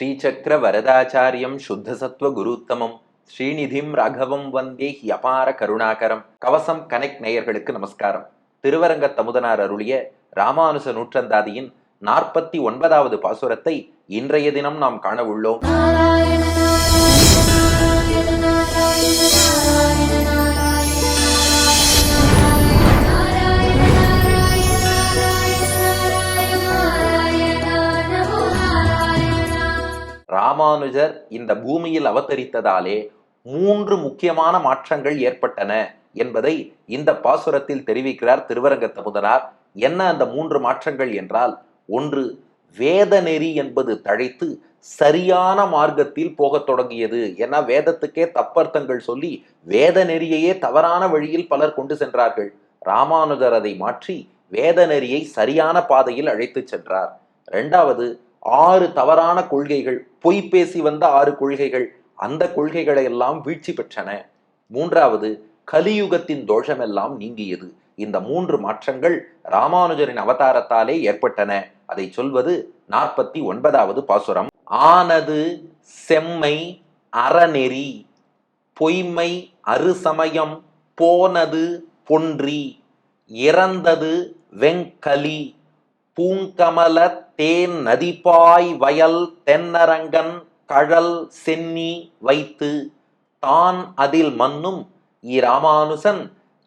ஸ்ரீசக்கர வரதாச்சாரியம் சுத்தசத்வ குருத்தமம். ஸ்ரீநிதிம் ராகவம் வந்தே அபார கருணாகரம். கவசம் கனெக்ட் நேயர்களுக்கு நமஸ்காரம். திருவரங்க தமுதனார் அருளிய ராமானுச நூற்றந்தாதியின் நாற்பத்தி ஒன்பதாவது பாசுரத்தை இன்றைய தினம் நாம் காண உள்ளோம். ராமானுஜர் இந்த பூமியில் அவதரித்ததாலே மூன்று முக்கியமான மாற்றங்கள் ஏற்பட்டன என்பதை இந்த பாசுரத்தில் தெரிவிக்கிறார் திருவரங்க முதனார் என்ன அந்த மூன்று மாற்றங்கள் என்றால் ஒன்று வேத நெறி என்பது தழைத்து சரியான மார்க்கத்தில் போகத் தொடங்கியது. ஏன்னா வேதத்துக்கே தப்பர்த்தங்கள் சொல்லி வேத நெறியையே தவறான வழியில் பலர் கொண்டு சென்றார்கள். ராமானுஜர் அதை மாற்றி வேத நெறியை சரியான பாதையில் அழைத்துச் சென்றார். இரண்டாவது ஆறு தவறான கொள்கைகள் பொய் பேசி வந்த ஆறு கொள்கைகள் அந்த கொள்கைகளை எல்லாம் வீழ்ச்சி பெற்றன. மூன்றாவது கலியுகத்தின் தோஷமெல்லாம் நீங்கியது. இந்த மூன்று மாற்றங்கள் ராமானுஜரின் அவதாரத்தாலே ஏற்பட்டன. அதை சொல்வது நாற்பத்தி ஒன்பதாவது பாசுரம். ஆனது செம்மை அறநெறி பொய்மை அறுசமயம் போனது பொன்றி இறந்தது வெங்கலி. பூங்கமல தேன் நதிப்பாய் வயல் தென்னரங்கன் கழல் சென்னி வைத்து தான் அதில் மன்னும் இராமானுசன்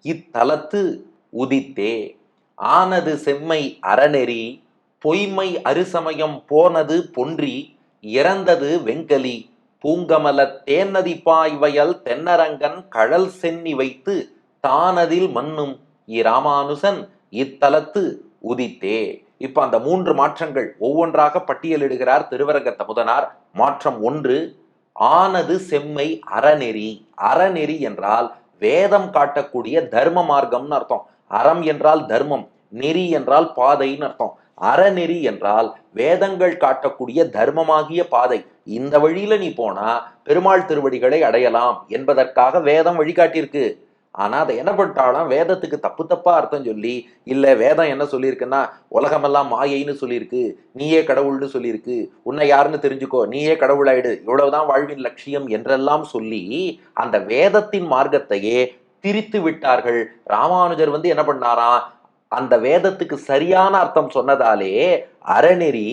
இத்தலத்து உதித்தே. ஆனது செம்மை அறநெறி பொய்மை அருசமயம் போனது பொன்றி இறந்தது வெங்கலி பூங்கமல தேன்னதி வயல் தென்னரங்கன் கழல் சென்னி வைத்து தானதில் மன்னும் இராமானுசன் இத்தலத்து உதித்தே. இப்ப அந்த மூன்று மாற்றங்கள் ஒவ்வொன்றாக பட்டியலிடுகிறார் திருவரங்க தமுதனார். மாற்றம் ஒன்று ஆனது செம்மை அறநெறி. அறநெறி என்றால் வேதம் காட்டக்கூடிய தர்ம மார்க்கம்னு அர்த்தம். அறம் என்றால் தர்மம் நெறி என்றால் பாதைன்னு அர்த்தம். அறநெறி என்றால் வேதங்கள் காட்டக்கூடிய தர்மமாகிய பாதை. இந்த வழியில நீ போனா பெருமாள் திருவடிகளை அடையலாம் என்பதற்காக வேதம் வழிகாட்டியிருக்கு. ஆனால் அதை என்ன பண்ணிட்டாலும் வேதத்துக்கு தப்பு தப்பாக அர்த்தம் சொல்லி இல்லை வேதம் என்ன சொல்லியிருக்குன்னா உலகமெல்லாம் மாயைன்னு சொல்லியிருக்கு நீயே கடவுள்னு சொல்லியிருக்கு உன்னை யாருன்னு தெரிஞ்சுக்கோ நீயே கடவுளாயிடு இவ்வளவுதான் வாழ்வின் லட்சியம் என்றெல்லாம் சொல்லி அந்த வேதத்தின் மார்க்கத்தையே திரித்து விட்டார்கள். ராமானுஜர் வந்து என்ன பண்ணாராம்? அந்த வேதத்துக்கு சரியான அர்த்தம் சொன்னதாலே அறநெறி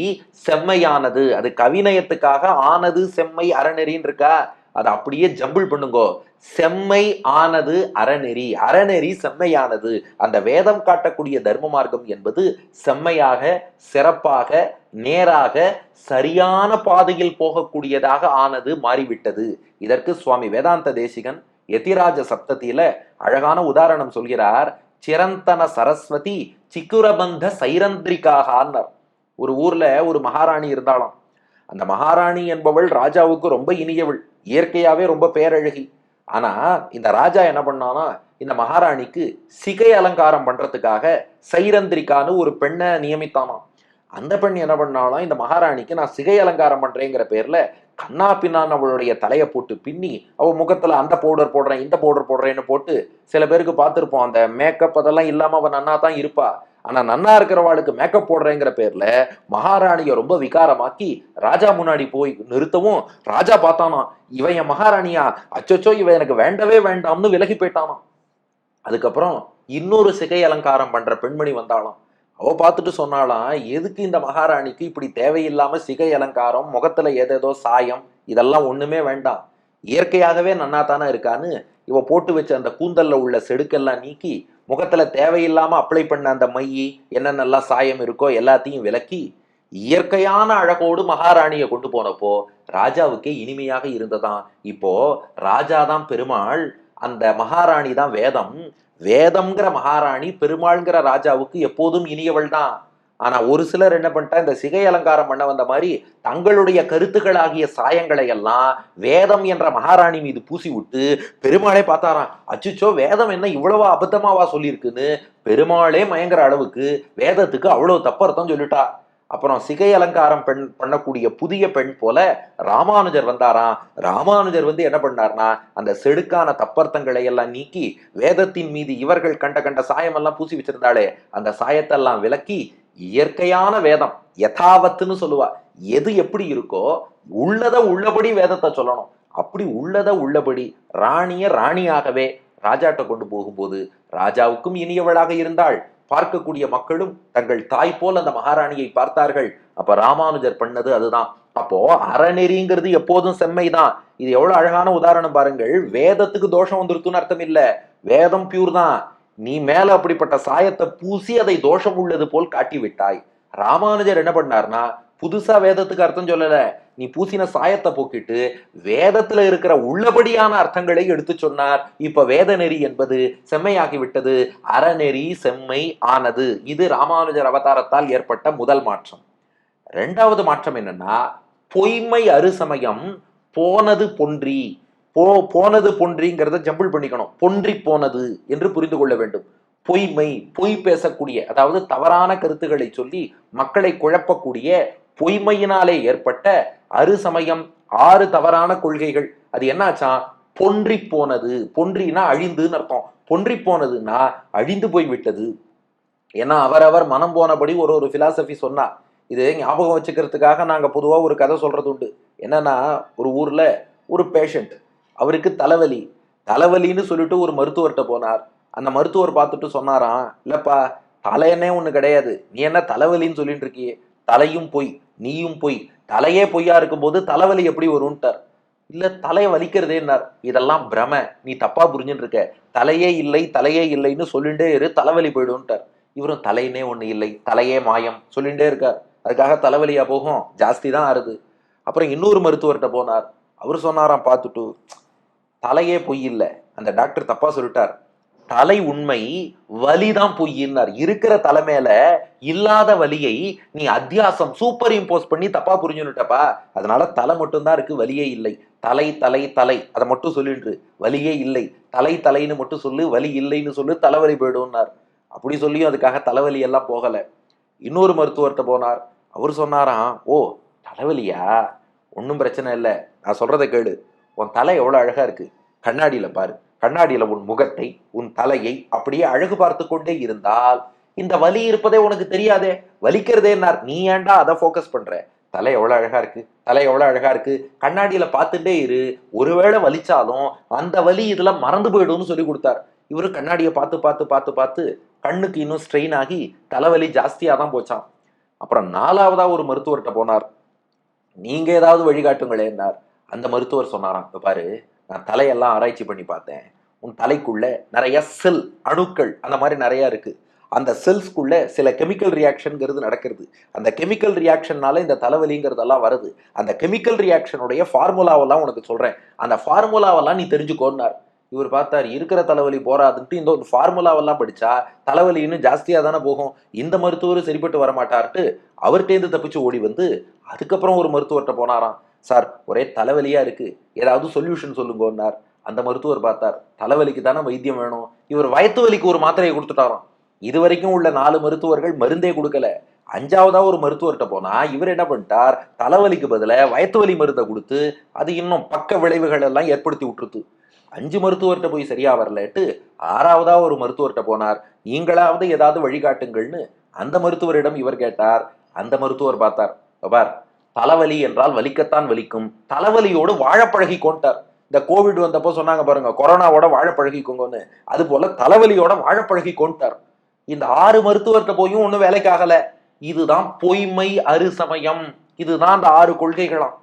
செம்மையானது. அது கவிநயத்துக்காக ஆனது செம்மை அறநெறின்னு இருக்கா? அதை அப்படியே ஜம்பிள் பண்ணுங்கோ. செம்மை ஆனது அறநெறி. அறநெறி செம்மையானது. அந்த வேதம் காட்டக்கூடிய தர்ம மார்க்கம் என்பது செம்மையாக சிறப்பாக நேராக சரியான பாதையில் போகக்கூடியதாக ஆனது மாறிவிட்டது. இதற்கு சுவாமி வேதாந்த தேசிகன் எதிராஜ சப்தத்தில அழகான உதாரணம் சொல்கிறார். சிரந்தன சரஸ்வதி சிக்குரபந்த சைரந்திரிகாகான்னர் ஒரு ஊர்ல ஒரு மகாராணி இருந்தாலும் அந்த மகாராணி என்பவள் ராஜாவுக்கு ரொம்ப இனியவள் இயற்கையாவே ரொம்ப பேரழகி. ஆனா இந்த ராஜா என்ன பண்ணானா இந்த மகாராணிக்கு சிகை அலங்காரம் பண்றதுக்காக சைரந்திரிகான்னு ஒரு பெண்ணை நியமித்தானாம். அந்த பெண் என்ன பண்ணாலும் இந்த மகாராணிக்கு நான் சிகை அலங்காரம் பண்றேங்கிற பேர்ல கண்ணா பின்னான் அவளுடைய தலையை போட்டு பின்னி அவள் முகத்துல அந்த பவுடர் போடுறேன் இந்த பவுடர் போடுறேன்னு போட்டு சில பேருக்கு பார்த்துருப்போம். அந்த மேக்கப் அதெல்லாம் இல்லாம அவன் நன்னா தான் இருப்பா. ஆனா நன்னா இருக்கிறவாளுக்கு மேக்கப் போடுறேங்கிற பேர்ல மகாராணியை ரொம்ப விகாரமாக்கி ராஜா முன்னாடி போய் நிறுத்தவும் ராஜா பார்த்தானா இவன் என் மகாராணியா? அச்சச்சோ இவன் எனக்கு வேண்டவே வேண்டாம்னு விலகி போயிட்டானாம். அதுக்கப்புறம் இன்னொரு சிகை அலங்காரம் பண்ற பெண்மணி வந்தாலும் அவ பார்த்துட்டு சொன்னாலாம் எதுக்கு இந்த மகாராணிக்கு இப்படி தேவையில்லாம சிகை அலங்காரம் முகத்துல ஏதேதோ சாயம் இதெல்லாம் ஒண்ணுமே வேண்டாம். இயற்கையாகவே நன்னா தானே இருக்கான்னு இவ போட்டு வச்ச அந்த கூந்தல்ல உள்ள செடுக்கெல்லாம் நீக்கி முகத்தில் தேவையில்லாமல் அப்ளை பண்ண அந்த மை என்னென்னலாம் சாயம் இருக்கோ எல்லாத்தையும் விலக்கி இயற்கையான அழகோடு மகாராணியை கொண்டு போனப்போ ராஜாவுக்கே இனிமையாக இருந்ததாம் இப்போ ராஜாதான் பெருமாள் அந்த மகாராணி தான் வேதம். வேதம்ங்கிற மகாராணி பெருமாள்ங்கிற ராஜாவுக்கு எப்போதும் இனியவள் தான் ஆனால் ஒரு சிலர் என்ன பண்ணிட்டா இந்த சிகை அலங்காரம் பண்ண வந்த மாதிரி தங்களுடைய கருத்துக்களாகிய சாயங்களை எல்லாம் வேதம் என்ற மகாராணி மீது பூசி விட்டு பெருமாளே பார்த்தாராம். அச்சுச்சோ வேதம் என்ன இவ்வளவா அபத்தமாவா சொல்லியிருக்குன்னு பெருமாளே மயங்குற அளவுக்கு வேதத்துக்கு அவ்வளோ தப்பர்த்தம் சொல்லிட்டா. அப்புறம் சிகை அலங்காரம் பெண் பண்ணக்கூடிய புதிய பெண் போல ராமானுஜர் வந்தாராம். ராமானுஜர் வந்து என்ன பண்ணார்னா அந்த செடுக்கான தப்பர்த்தங்களை எல்லாம் நீக்கி வேதத்தின் மீது இவர்கள் கண்ட கண்ட சாயமெல்லாம் பூசி வச்சிருந்தாலே அந்த சாயத்தெல்லாம் விலக்கி இயற்கையான வேதம் யதாவத்துன்னு சொல்லுவா. எது எப்படி இருக்கோ உள்ளத உள்ளபடி வேதத்தை சொல்லணும். அப்படி உள்ளத உள்ளபடி ராணிய ராணியாகவே ராஜாட்ட கொண்டு போகும்போது ராஜாவுக்கும் இனியவளாக இருந்தாள். பார்க்கக்கூடிய மக்களும் தங்கள் தாய் போல் அந்த மகாராணியை பார்த்தார்கள். அப்ப ராமானுஜர் பண்ணது அதுதான். அப்போ அறநெறிங்கிறது எப்போதும் செம்மைதான். இது எவ்வளவு அழகான உதாரணம் பாருங்கள். வேதத்துக்கு தோஷம் வந்துருத்துன்னு அர்த்தம் இல்ல. வேதம் பியூர் தான். நீ மேல அப்படிப்பட்ட சாயத்தை பூசி அதை தோஷம் உள்ளது போல் காட்டி விட்டாய் ராமானுஜர் என்ன பண்ணார்னா புதுசா வேதத்துக்கு அர்த்தம் சொல்லல. நீ பூசின சாயத்தை போக்கிட்டு வேதத்துல இருக்கிற உள்ளபடியான அர்த்தங்களை எடுத்து சொன்னார். இப்ப வேத நெறி என்பது செம்மையாகிவிட்டது. அறநெறி செம்மை ஆனது. இது ராமானுஜர் அவதாரத்தால் ஏற்பட்ட முதல் மாற்றம். ரெண்டாவது மாற்றம் என்னன்னா பொய்மை அருசமயம் போனது பொன்றி. போ போனது பொன்றிங்கிறத ஜம்பிள் பண்ணிக்கணும். பொன்றி போனது என்று புரிந்து கொள்ள வேண்டும். பொய்மை பொய் பேசக்கூடிய அதாவது தவறான கருத்துக்களை சொல்லி மக்களை குழப்பக்கூடிய பொய்மையினாலே ஏற்பட்ட அறு சமயம் ஆறு தவறான கொள்கைகள். அது என்னாச்சா? பொன்றி போனது. பொன்றினா அழிந்துன்னு அர்த்தம். பொன்றி போனதுன்னா அழிந்து போய் விட்டது ஏன்னா அவரவர் மனம் போனபடி ஒரு ஒரு பிலாசபி சொன்னா. இது ஞாபகம் வச்சுக்கிறதுக்காக நாங்கள் பொதுவாக ஒரு கதை சொல்றது உண்டு என்னன்னா ஒரு ஊர்ல ஒரு பேஷண்ட் அவருக்கு தலைவலி. தலைவலின்னு சொல்லிட்டு ஒரு மருத்துவர்கிட்ட போனார். அந்த மருத்துவர் பார்த்துட்டு சொன்னாராம் இல்லப்பா தலையனே ஒன்று கிடையாது. நீ என்ன தலைவலின்னு சொல்லிட்டு இருக்கியே. தலையும் பொய் நீயும் பொய். தலையே பொய்யா இருக்கும்போது தலைவலி எப்படி வரும்ட்டார்? இல்ல தலையை வலிக்கிறதேன்னார் இதெல்லாம் பிரம. நீ தப்பா புரிஞ்சுட்டு இருக்க. தலையே இல்லை தலையே இல்லைன்னு சொல்லிட்டே இரு தலைவலி போயிடும்ட்டார். இவரும் தலையினே ஒன்று இல்லை தலையே மாயம் சொல்லிட்டே இருக்கார். அதுக்காக தலைவலியா போகும்? ஜாஸ்தி தான் ஆறுது. அப்புறம் இன்னொரு மருத்துவர்கிட்ட போனார். அவர் சொன்னாராம் பார்த்துட்டு தலையே பொய் இல்லை. அந்த டாக்டர் தப்பா சொல்லிட்டார். தலை உண்மை வலிதான் பொய்யினார் இருக்கிற தலை மேல இல்லாத வலியை நீ அத்தியாசம் சூப்பர் இம்போஸ் பண்ணி தப்பா புரிஞ்சுட்டப்பா அதனால தலை மட்டும்தான் இருக்கு வலியே இல்லை. தலை தலை தலை. அதை மட்டும் சொல்லிட்டு வலியே இல்லை. தலை தலைன்னு மட்டும் சொல்லு வலி இல்லைன்னு சொல்லு தலைவலி போயிடும்னார். அப்படி சொல்லியும் அதுக்காக தலைவலி எல்லாம் போகல. இன்னொரு மருத்துவர்கிட்ட போனார். அவர் சொன்னாராம் ஓ தலைவலியா? ஒன்றும் பிரச்சனை இல்லை. நான் சொல்றதை கேடு உன் தலை எவ்வளோ அழகா இருக்கு. கண்ணாடியில பாரு. கண்ணாடியில உன் முகத்தை உன் தலையை அப்படியே அழகு பார்த்து கொண்டே இருந்தால் இந்த வலி இருப்பதே உனக்கு தெரியாதே. வலிக்கிறதே நீ ஏன்டா அதை ஃபோக்கஸ் பண்ற? தலை எவ்வளோ அழகா இருக்கு. தலை எவ்வளோ அழகா இருக்கு. கண்ணாடியில பார்த்துட்டே இரு. ஒருவேளை வலிச்சாலும் அந்த வலி இதெல்லாம் மறந்து போயிடும்னு சொல்லி கொடுத்தார். இவரு கண்ணாடியை பார்த்து பார்த்து பார்த்து பார்த்து கண்ணுக்கு இன்னும் ஸ்ட்ரெயின் ஆகி தலைவலி ஜாஸ்தியாக தான் போச்சான் அப்புறம் நாலாவதா ஒரு மருத்துவர்கிட்ட போனார். நீங்க ஏதாவது வழிகாட்டுங்களேன்னார். அந்த மருத்துவர் சொன்னாராம் இப்ப பாரு நான் தலையெல்லாம் ஆராய்ச்சி பண்ணி பார்த்தேன். உன் தலைக்குள்ள நிறைய செல் அணுக்கள் அந்த மாதிரி நிறைய இருக்கு. அந்த செல்ஸ்க்குள்ள சில கெமிக்கல் ரியாக்ஷனுங்கிறது நடக்கிறது. அந்த கெமிக்கல் ரியாக்ஷன்னால இந்த தலைவலிங்கிறதெல்லாம் வருது. அந்த கெமிக்கல் ரியாக்ஷனுடைய ஃபார்முலாவெல்லாம் உனக்கு சொல்றேன். அந்த ஃபார்முலாவெல்லாம் நீ தெரிஞ்சுக்கோன்னார். இவர் பார்த்தார் இருக்கிற தலைவலி போராதுன்ட்டு இந்த ஒரு ஃபார்முலாவெல்லாம் படித்தா தலைவலி இன்னும் தானே போகும். இந்த மருத்துவர் சரிப்பட்டு வரமாட்டார்ட்டு அவர்கிட்டேருந்து தப்பிச்சு ஓடி வந்து அதுக்கப்புறம் ஒரு மருத்துவர்கிட்ட போனாராம். சார் ஒரே தலைவலியா இருக்கு. ஏதாவது சொல்யூஷன் சொல்லுங்கன்னார். அந்த மருத்துவர் பார்த்தார் தலைவலிக்கு தானே வைத்தியம் வேணும். இவர் வயத்து வலிக்கு ஒரு மாத்திரையை கொடுத்துட்டாராம். இது வரைக்கும் உள்ள நாலு மருத்துவர்கள் மருந்தே கொடுக்கல. அஞ்சாவதா ஒரு மருத்துவர்கிட்ட போனா இவர் என்ன பண்ணிட்டார்? தலைவலிக்கு பதிலாக வயத்து வலி மருந்தை கொடுத்து அது இன்னும் பக்க விளைவுகள் எல்லாம் ஏற்படுத்தி விட்டுருது. அஞ்சு மருத்துவர்கிட்ட போய் சரியா வரலட்டு ஆறாவதா ஒரு மருத்துவர்கிட்ட போனார். நீங்களாவது ஏதாவது வழிகாட்டுங்கள்னு அந்த மருத்துவரிடம் இவர் கேட்டார். அந்த மருத்துவர் பார்த்தார் பார் தலைவலி என்றால் வலிக்கத்தான் வலிக்கும். தலைவலியோடு வாழ கொண்டார். இந்த கோவிட் வந்தப்போ சொன்னாங்க பாருங்க கொரோனாவோட வாழ பழகிக்கோங்கன்னு அது போல தலைவலியோட வாழ கொண்டார். இந்த ஆறு மருத்துவர்கிட்ட போயும் ஒன்றும் வேலைக்கு ஆகல இதுதான் பொய்மை அறுசமயம். இதுதான் அந்த ஆறு கொள்கைகளாம்.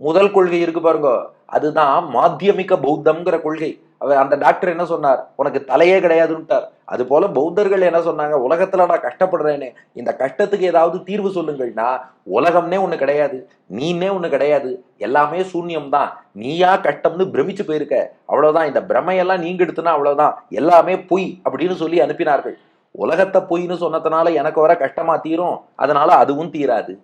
முதல் கொள்கை இருக்கு பாருங்க. அதுதான் மாத்தியமிக்க பௌத்தம்ங்கிற கொள்கை. அவர் அந்த டாக்டர் என்ன சொன்னார்? உனக்கு தலையே கிடையாதுன்ட்டார் அது போல பௌத்தர்கள் என்ன சொன்னாங்க? உலகத்துல நான் கஷ்டப்படுறேனே. இந்த கஷ்டத்துக்கு ஏதாவது தீர்வு சொல்லுங்கள்னா உலகம்னே ஒண்ணு கிடையாது. நீனே ஒண்ணு கிடையாது. எல்லாமே சூன்யம் தான் நீயா கஷ்டம்னு பிரமிச்சு போயிருக்க. அவ்வளவுதான். இந்த பிரமையெல்லாம் நீங்க எடுத்துனா அவ்வளவுதான். எல்லாமே பொய் அப்படின்னு சொல்லி அனுப்பினார்கள். உலகத்தை பொய்ன்னு சொன்னதுனால எனக்கு வர கஷ்டமா தீரும். அதனால அதுவும் தீராது.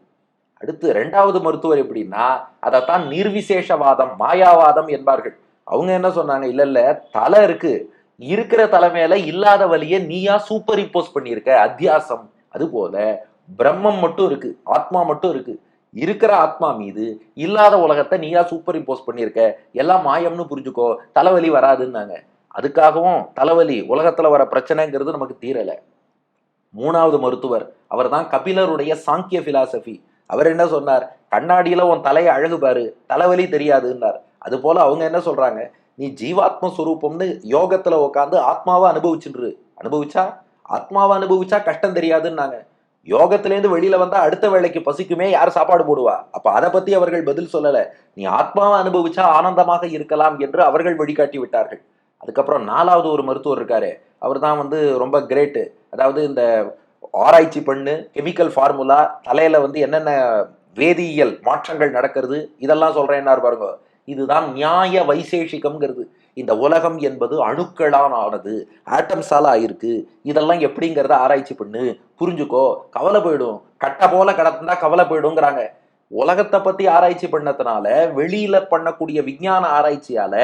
அடுத்து ரெண்டாவது மருத்துவர் எப்படின்னா அதைத்தான் நிர்விசேஷவாதம் மாயாவாதம் என்பார்கள். அவங்க என்ன சொன்னாங்க? இல்ல இல்ல தலை இருக்கு. இருக்கிற தலை இல்லாத வழியை நீயா சூப்பர் இம்போஸ் பண்ணியிருக்க. அத்தியாசம். அது போல பிரம்மம் மட்டும் இருக்கு. ஆத்மா மட்டும் இருக்கு. இருக்கிற ஆத்மா மீது இல்லாத உலகத்தை நீயா சூப்பர் இம்போஸ் பண்ணியிருக்க. எல்லாம் மாயம்னு புரிஞ்சுக்கோ. தலைவலி வராதுன்னாங்க. அதுக்காகவும் தலைவலி உலகத்துல வர பிரச்சனைங்கிறது நமக்கு தீரல. மூணாவது மருத்துவர். அவர் தான் கபிலருடைய சாங்கிய பிலாசபி அவர் என்ன சொன்னார்? கண்ணாடியில் உன் தலையை அழகு பாரு தலைவலி தெரியாதுன்னார். அது போல அவங்க என்ன சொல்றாங்க? நீ ஜீவாத்ம சுரூபம்னு யோகத்துல உட்காந்து ஆத்மாவை அனுபவிச்சுன்று அனுபவிச்சா? ஆத்மாவை அனுபவிச்சா கஷ்டம் தெரியாதுன்னாங்க. யோகத்திலேருந்து வெளியில வந்தா அடுத்த வேளைக்கு பசிக்குமே யார் சாப்பாடு போடுவா? அப்ப அதை பத்தி அவர்கள் பதில் சொல்லல. நீ ஆத்மாவை அனுபவிச்சா ஆனந்தமாக இருக்கலாம் என்று அவர்கள் வழிகாட்டி விட்டார்கள். அதுக்கப்புறம் நாலாவது ஒரு மருத்துவர் இருக்காரு. அவர் தான் வந்து ரொம்ப கிரேட்டு. அதாவது இந்த ஆராய்ச்சி பண்ணு கெமிக்கல் ஃபார்முலா தலையில வந்து என்னென்ன வேதியியல் மாற்றங்கள் நடக்கிறது இதெல்லாம் சொல்றேன்னாரு பாருங்க. இதுதான் நியாய வைசேஷிகம்ங்கிறது. இந்த உலகம் என்பது அணுக்களால் ஆனது ஆட்டம்ஸால் ஆயிருக்கு. இதெல்லாம் எப்படிங்கிறத ஆராய்ச்சி பண்ணு. புரிஞ்சுக்கோ கவலை போயிடும். கட்டை போல கடந்தா கவலை போயிடுங்கிறாங்க. உலகத்தை பத்தி ஆராய்ச்சி பண்ணதுனால வெளியில பண்ணக்கூடிய விஞ்ஞான ஆராய்ச்சியால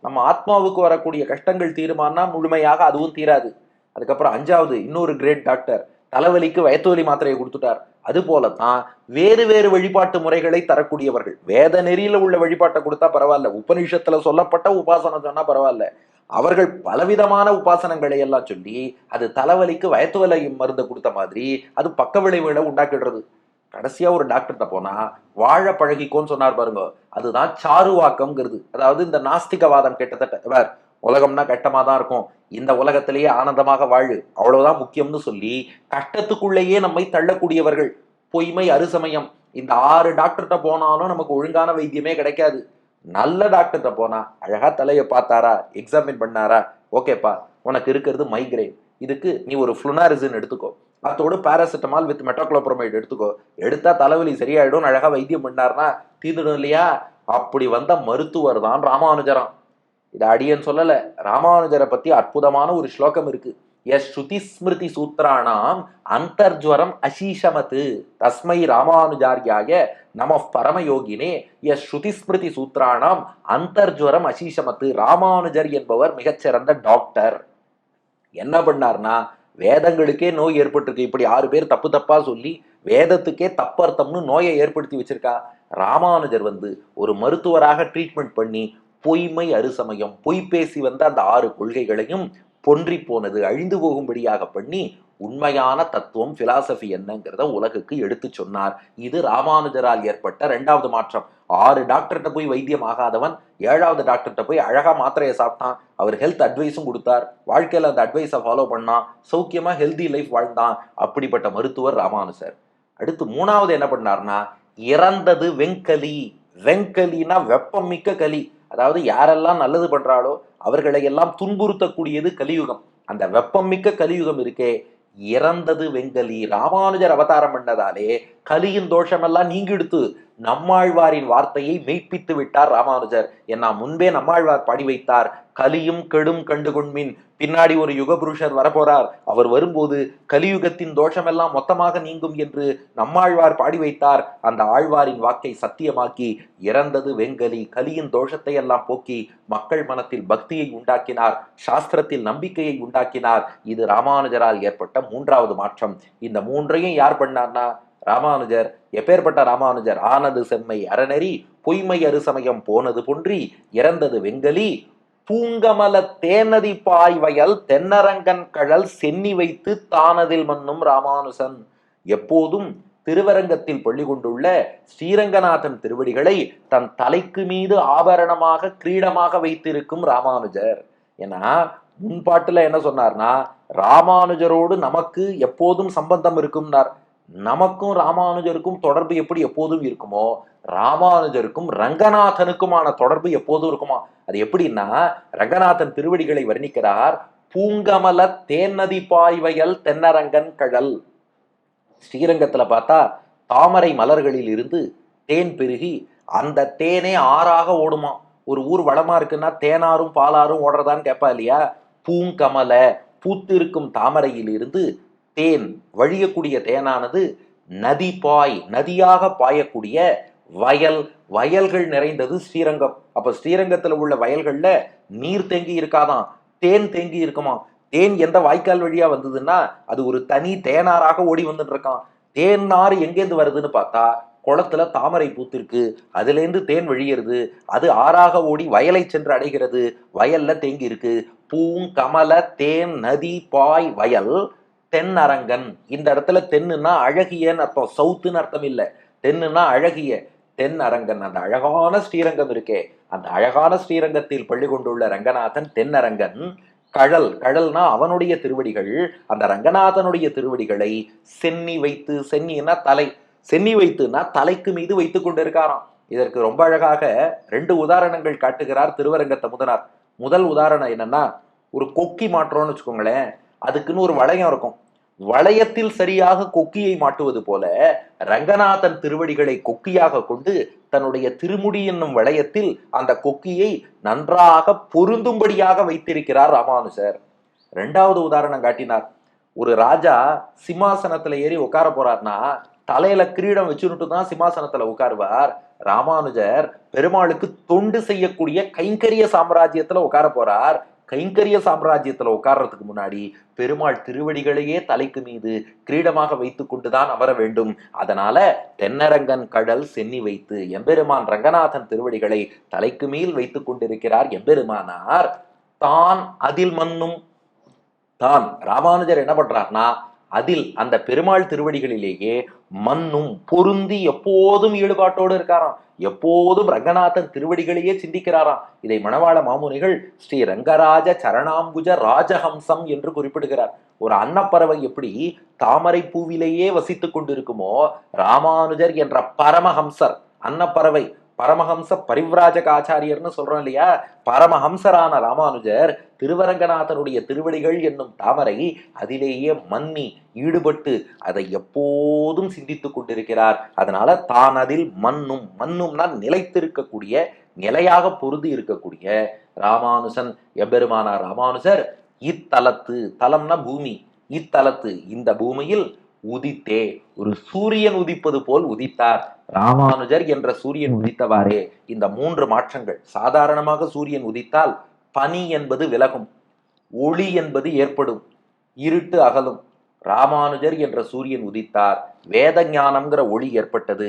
நம்ம ஆத்மாவுக்கு வரக்கூடிய கஷ்டங்கள் தீருமானா முழுமையாக அதுவும் தீராது. அதுக்கப்புறம் அஞ்சாவது இன்னொரு கிரேட் டாக்டர் தலைவலிக்கு வயத்து வலி மாத்திரையை கொடுத்துட்டார். அது போலத்தான் வேறு வேறு வழிபாட்டு முறைகளை தரக்கூடியவர்கள். வேத நெறியில உள்ள வழிபாட்டை கொடுத்தா பரவாயில்ல. உபநிஷத்துல சொல்லப்பட்ட உபாசனம் சொன்னா பரவாயில்ல. அவர்கள் பலவிதமான உபாசனங்களை எல்லாம் சொல்லி அது தலைவலிக்கு வயத்துவலை மருந்தை கொடுத்த மாதிரி அது பக்க விளைவுகளை உண்டாக்கிடுறது. கடைசியா ஒரு டாக்டர்கிட்ட போனா வாழ பழகிக்கோன்னு சொன்னார் பாருங்க. அதுதான் சாருவாக்கம்ங்கிறது. அதாவது இந்த நாஸ்திகவாதம் கிட்டத்தட்ட உலகம்னா கட்டமாக தான் இருக்கும். இந்த உலகத்திலேயே ஆனந்தமாக வாழு. அவ்வளவுதான் முக்கியம்னு சொல்லி கஷ்டத்துக்குள்ளேயே நம்மை தள்ளக்கூடியவர்கள். பொய்மை அருசமயம். இந்த ஆறு டாக்டர்கிட்ட போனாலும் நமக்கு ஒழுங்கான வைத்தியமே கிடைக்காது. நல்ல டாக்டர்கிட்ட போனா அழகா தலையை பார்த்தாரா? எக்ஸாமின் பண்ணாரா? ஓகேப்பா உனக்கு இருக்கிறது மைக்ரேன் இதுக்கு நீ ஒரு ஃப்ளுனாரிசின் எடுத்துக்கோ. அதோடு பாராசிட்டமால் வித் மெட்டோக்ளோப்ரோமைடு எடுத்துக்கோ. எடுத்தா தலைவலி சரியாயிடும் அழகா வைத்தியம் பண்ணார்னா தீர்ந்துடும் இல்லையா? அப்படி வந்த மருத்துவர் தான் ராமானுஜரம். இது அடியன் சொல்லலை. ராமானுஜரை பற்றி அற்புதமான ஒரு ஸ்லோகம் இருக்கு. எஸ் ஸ்ருதி ஸ்மிருதி சூத்ராணாம் அந்தர்ஜ்வரம் அசீஷமத்து. தஸ்மை ராமானுஜாரியாய நம பரமயோகினே. எஸ் ஸ்ருதி ஸ்மிருதி சூத்ராணாம் அந்தர்ஜ்வரம் அசீஷமத்து. ராமானுஜர் என்பவர் மிகச்சிறந்த டாக்டர். என்ன பண்ணார்னா வேதங்களுக்கே நோய் ஏற்பட்டிருக்கு. இப்படி ஆறு பேர் தப்பு தப்பா சொல்லி வேதத்துக்கே தப்பர்த்தம்னு நோயை ஏற்படுத்தி வச்சிருக்கா. ராமானுஜர் வந்து ஒரு மருத்துவராக ட்ரீட்மெண்ட் பண்ணி பொய்மை அருசமயம் பொய் பேசி வந்த அந்த ஆறு கொள்கைகளையும் பொன்றி போனது. அழிந்து போகும்படியாக பண்ணி உண்மையான தத்துவம் பிலாசபி என்னங்கிறத உலகுக்கு எடுத்து சொன்னார். இது ராமானுஜரால் ஏற்பட்ட ரெண்டாவது மாற்றம். ஆறு டாக்டர்கிட்ட போய் வைத்தியம் ஆகாதவன் ஏழாவது டாக்டர்கிட்ட போய் அழகா மாத்திரையை சாப்பிட்டான். அவர் ஹெல்த் அட்வைஸும் கொடுத்தார். வாழ்க்கையில் அந்த அட்வைஸை ஃபாலோ பண்ணான். சௌக்கியமா ஹெல்தி லைஃப் வாழ்ந்தான் அப்படிப்பட்ட மருத்துவர் ராமானுஜர். அடுத்து மூணாவது என்ன பண்ணார்னா இறந்தது வெங்கலி வெங்கலினா வெப்பம் மிக்க கலி அதாவது யாரெல்லாம் நல்லது பண்ணுறாளோ அவர்களை எல்லாம் துன்புறுத்தக்கூடியது கலியுகம். அந்த வெப்பம் மிக்க கலியுகம் இருக்கே. இறந்தது வெங்கலி. ராமானுஜர் அவதாரம் பண்ணதாலே கலியின் தோஷமெல்லாம் நீங்கிடுத்து. நம்மாழ்வாரின் வார்த்தையை மெய்ப்பித்து விட்டார் ராமானுஜர். ஏன்னா முன்பே நம்மாழ்வார் பாடி வைத்தார். கலியும் கெடும் கண்டுகொண்மின். பின்னாடி ஒரு யுகபுருஷர் வரப்போறார். அவர் வரும்போது கலியுகத்தின் தோஷமெல்லாம் மொத்தமாக நீங்கும் என்று நம்மாழ்வார் பாடி வைத்தார். அந்த ஆழ்வாரின் வாக்கை சத்தியமாக்கி இறந்தது வெங்கலி. கலியின் தோஷத்தை எல்லாம் போக்கி மக்கள் மனத்தில் பக்தியை உண்டாக்கினார். சாஸ்திரத்தில் நம்பிக்கையை உண்டாக்கினார். இது ராமானுஜரால் ஏற்பட்ட மூன்றாவது மாற்றம். இந்த மூன்றையும் யார் பண்ணார்னா ராமானுஜர் எப்பேற்பட்ட ராமானுஜர்? ஆனது செம்மை அறநெறி பொய்மை அருசமயம் போனது பொன்றி இறந்தது வெங்கலி. பூங்கமல தேனதி பாய்வயல் தென்னரங்கன் கழல் சென்னி வைத்து தானதில் மன்னும் ராமானுசன். எப்போதும் திருவரங்கத்தில் பள்ளி கொண்டுள்ள ஸ்ரீரங்கநாதன் திருவடிகளை தன் தலைக்கு மீது ஆபரணமாக கிரீடமாக வைத்திருக்கும் ராமானுஜர். ஏன்னா முன்பாட்டுல என்ன சொன்னார்னா ராமானுஜரோடு நமக்கு எப்போதும் சம்பந்தம் இருக்கும்னார். நமக்கும் ராமானுஜருக்கும் தொடர்பு எப்படி எப்போதும் இருக்குமோ ராமானுஜருக்கும் ரங்கநாதனுக்குமான தொடர்பு எப்போதும் இருக்குமா? அது எப்படின்னா ரங்கநாதன் திருவடிகளை வர்ணிக்கிறார் பூங்கமல தேன்னதி பாய்வயல் தென்னரங்கன் கழல். ஸ்ரீரங்கத்துல பார்த்தா தாமரை மலர்களில் இருந்து தேன் பெருகி அந்த தேனே ஆறாக ஓடுமா? ஒரு ஊர் வளமா இருக்குன்னா தேனாரும் பாலாரும் ஓடுறதான்னு கேட்பா இல்லையா? பூங்கமல பூத்திருக்கும் தாமரையில் இருந்து தேன் வழியக்கூடிய தேனானது நதி பாய் நதியாக பாயக்கூடிய வயல். வயல்கள் நிறைந்தது ஸ்ரீரங்கம். அப்ப ஸ்ரீரங்கத்துல உள்ள வயல்கள்ல நீர் தேங்கி இருக்காதான் தேன் தேங்கி இருக்குமா தேன் எந்த வாய்க்கால் வழியா வந்ததுன்னா அது ஒரு தனி தேனாராக ஓடி வந்துட்டு இருக்கான் தேன் நார் எங்கேருந்து வருதுன்னு பார்த்தா குளத்துல தாமரை பூத்திருக்கு. அதுலேருந்து தேன் வழியிறது. அது ஆறாக ஓடி வயலை சென்று அடைகிறது. வயல்ல தேங்கி இருக்கு. பூங்கமல தேன் நதி பாய் வயல். தென் அரங்கன் இந்த இடத்துல தென்னுன்னா அழகியன்னு அர்த்தம். சவுத்துன்னு அர்த்தம் இல்லை. தென்னுன்னா அழகிய தென் அரங்கன் அந்த அழகான ஸ்ரீரங்கம் இருக்கே. அந்த அழகான ஸ்ரீரங்கத்தில் பள்ளி கொண்டுள்ள ரங்கநாதன் தென் அரங்கன் கழல் கழல்னா அவனுடைய திருவடிகள். அந்த ரங்கநாதனுடைய திருவடிகளை சென்னி வைத்து சென்னின்னா தலை. சென்னி வைத்துனா தலைக்கு மீது வைத்து கொண்டிருக்காராம். இதற்கு ரொம்ப அழகாக ரெண்டு உதாரணங்கள் காட்டுகிறார் திருவரங்கத்த முதனார். முதல் உதாரணம் என்னன்னா ஒரு கொக்கி மாற்றோம்னு வச்சுக்கோங்களேன். அதுக்குன்னு ஒரு வளையம் இருக்கும். வளையத்தில் சரியாக கொக்கியை மாட்டுவது போல ரங்கநாதன் திருவடிகளை கொக்கியாக கொண்டு தன்னுடைய திருமுடி என்னும் வளையத்தில் அந்த கொக்கியை நன்றாக பொருந்தும்படியாக வைத்திருக்கிறார் ராமானுஜர். ரெண்டாவது உதாரணம் காட்டினார். ஒரு ராஜா சிம்மாசனத்துல ஏறி உட்கார போறார்னா தலையில கிரீடம் வச்சுட்டு தான் சிம்மாசனத்துல உட்காருவார். ராமானுஜர் பெருமாளுக்கு தொண்டு செய்யக்கூடிய கைங்கரிய சாம்ராஜ்யத்துல உட்கார போறார். கைங்கரிய சாம்ராஜ்யத்துல உட்கார்றதுக்கு முன்னாடி பெருமாள் திருவடிகளையே தலைக்கு மீது கிரீடமாக வைத்து கொண்டுதான் அமர வேண்டும். அதனால தென்னரங்கன் கடல் சென்னி வைத்து எம்பெருமான் ரங்கநாதன் திருவடிகளை தலைக்கு மேல் வைத்துக் கொண்டிருக்கிறார் எம்பெருமானார். தான் அதில் மன்னும். தான் ராமானுஜர் என்ன பண்றார்னா அதில் அந்த பெருமாள் திருவடிகளிலேயே மண்ணும் பொருந்தி எப்போதும் ஈடுபாட்டோடு இருக்காராம். எப்போதும் ரங்கநாதன் திருவடிகளையே சிந்திக்கிறாராம். இதை மணவாள மாமுனிகள் ஸ்ரீ ரங்கராஜ சரணாம்புஜ ராஜஹம்சம் என்று குறிப்பிடுகிறார். ஒரு அன்னப்பறவை எப்படி தாமரை பூவிலேயே வசித்துக் கொண்டிருக்குமோ ராமானுஜர் என்ற பரமஹம்சர் அன்னப்பறவை பரமஹம்ச பரிவ்ராஜக ஆச்சாரியர்னு சொல்றோம் இல்லையா? பரமஹம்சரான ராமானுஜர் திருவரங்கநாதனுடைய திருவடிகள் என்னும் தாமரை அதிலேயே மன்னி ஈடுபட்டு அதை எப்போதும் சிந்தித்துக் கொண்டிருக்கிறார். அதனால தான் அதில் மண்ணும் மண்ணும்னா நிலைத்திருக்கக்கூடிய நிலையாக பொருந்தி இருக்கக்கூடிய ராமானுசன் எம்பெருமானார் ராமானுஜர். இத்தலத்து தலம்னா பூமி. இத்தலத்து இந்த பூமியில் உதித்தே ஒரு சூரியன் உதிப்பது போல் உதித்தார். ராமானுஜர் என்ற சூரியன் உதித்தவாறே இந்த மூன்று மாற்றங்கள். சாதாரணமாக சூரியன் உதித்தால் பனி என்பது விலகும் ஒளி என்பது ஏற்படும் இருட்டு அகலும். ராமானுஜர் என்ற சூரியன் உதித்தார் வேத ஞானம்ங்கிற ஒளி ஏற்பட்டது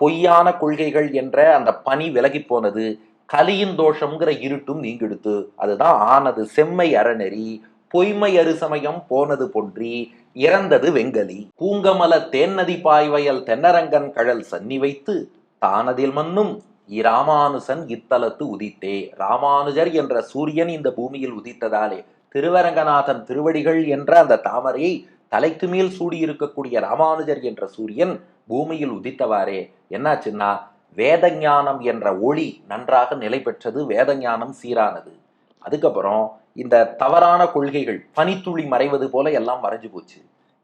பொய்யான கொள்கைகள் என்ற அந்த பனி விலகி போனது கலியின் தோஷம்ங்கிற இருட்டும் நீங்கெடுத்து அதுதான் ஆனது செம்மை அறநெறி பொய்மை அறுசமயம் போனது பொன்றி இறந்தது வெங்கலி. பூங்கமல தேன்னதி பாய்வயல் தென்னரங்கன் கழல் சன்னி வைத்து தானதில் மன்னும் இராமானுசன் இத்தலத்து உதித்தே. ராமானுஜர் என்ற சூரியன் இந்த பூமியில் உதித்ததாலே திருவரங்கநாதன் திருவடிகள் என்ற அந்த தாமரையை தலைக்கு மேல் சூடியிருக்கக்கூடிய ராமானுஜர் என்ற சூரியன் பூமியில் உதித்தவாறே. என்னாச்சுன்னா வேதஞானம் என்ற ஒளி நன்றாக நிலை பெற்றது வேதஞானம் சீரானது. அதுக்கப்புறம் இந்த தவறான கொள்கைகள் பனித்துளி மறைவது போல எல்லாம் மறைஞ்சு போச்சு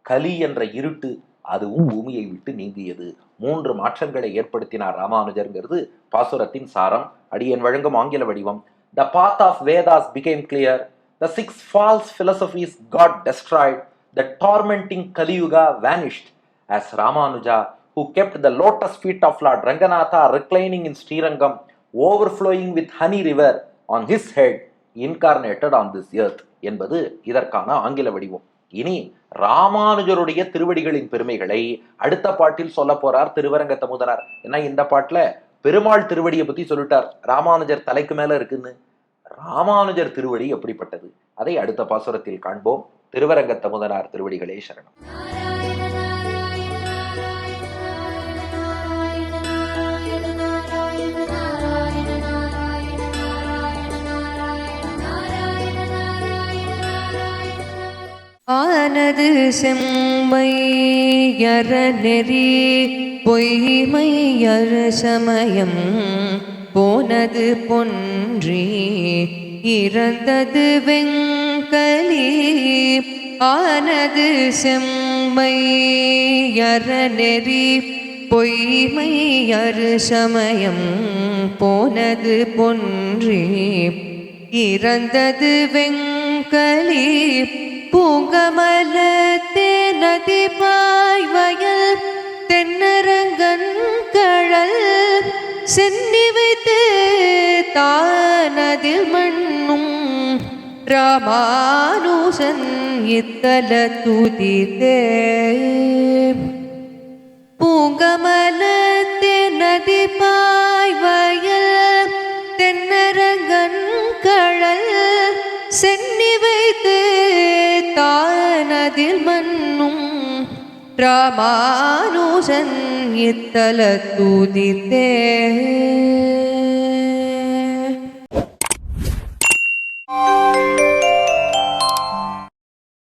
கலி என்ற இருட்டு அதுவும் பூமியை விட்டு நீங்கியது மூன்று மாற்றங்களை ஏற்படுத்தினார் ராமானுஜர்ங்கிறது பாசுரத்தின் சாரம் அடியன் வழங்கும் ஆங்கில வடிவம் the path of Vedas became clear the six false philosophies got destroyed the tormenting Kaliyuga vanished as Ramanuja who kept the lotus feet of Lord Ranganatha reclining in Srirangam overflowing with honey river on his head incarnated on this earth என்பது இதற்கான ஆங்கில வடிவம். இனி ராமானுஜருடைய திருவடிகளின் பெருமைகளை அடுத்த பாட்டில் சொல்ல போறார் திருவரங்க தமுதனார் ஏன்னா இந்த பாட்டுல பெருமாள் திருவடியை பத்தி சொல்லிட்டார். ராமானுஜர் தலைக்கு மேல இருக்குன்னு. ராமானுஜர் திருவடி எப்படிப்பட்டது? அதை அடுத்த பாசுரத்தில் காண்போம். திருவரங்க தமுதனார் திருவடிகளே சரணம். ஆனது செம்மை யற நெறி பொய்மை யற சமயம் போனது பொன்றி இறந்தது வெங்கலி ஆனது செம்மை யற நெறி பொய்மை யறு சமயம் போனது பொன்றி இறந்தது வெங்கலி பூங்கமல தேனதி பாய்வயல் தென்னரங்கன் கழல் சென்னி வைத்து தானதில் மண்ணும் ராமானுசன் இத்தல துதித்தே பூங்கமல தென்னதி பாய்வயல் தென்னரங்கன் கழல் சென்னி അതിൽ മണ്ണും രാമാനുജൻ ഇത്തലത്തുതിത്തേ